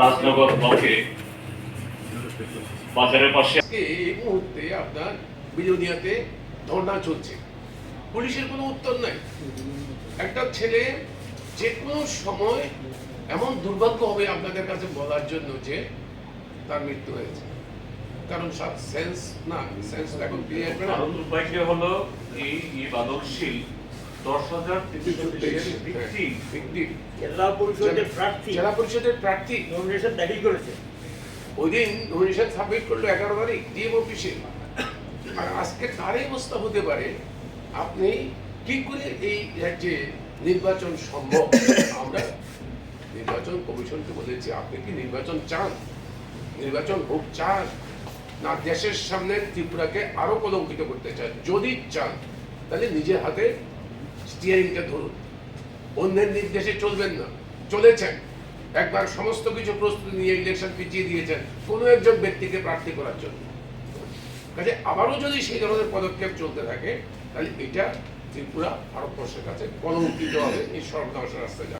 রাজনগর ব্লকে বাজারের পাশে এই মুহূর্তে আপনার বিলোনিয়াতে ধর্ণা চলছে। পুলিশের কোনো উত্তর নাই। একটা ছেলে যে কোনো সময় এমন দুর্ভাগ্য হবে আপনাদের কাছে বলার জন্য যে তার মৃত্যু হয়েছে। কারণ সব সেন্স না সেন্স এখন ক্লিয়ার হলো এই এই বাদকশীল জেলা পরিষদের প্রার্থী। জেলা পরিষদের প্রার্থী। নমিনেশন দাখিল করেছে। ওই দিন নমিনেশন সাবমিট করল এগারো তারিখ ডিএম অফিসে। আর আজকে তার অবস্থা হতে পারে আপনি কি করে এই রাজ্যে নির্বাচন সম্ভব? আমরা নির্বাচন কমিশনকে বলেছি আপনি কি নির্বাচন চান? নির্বাচন হোক চান? না দেশের সামনে ত্রিপুরাকে আরও কলঙ্কিত করতে চান? যদি চান তাহলে নিজের হাতে স্টিয়ারিংটা ধরুন। অন্যের নির্দেশে চলবেন না। চলেছেন। একবার সমস্ত কিছু প্রস্তুতি নিয়ে ইলেকশন পিছিয়ে দিয়েছেন। কোনো একজন ব্যক্তিকে প্রার্থী করার জন্য। কাজে আবারও যদি সেই ধরনের পদক্ষেপ চলতে থাকে, তাহলে এটা ত্রিপুরা ভারতবর্ষের কাছে কলঙ্কিত হবে। এই সর্বনাশ রাস্তায়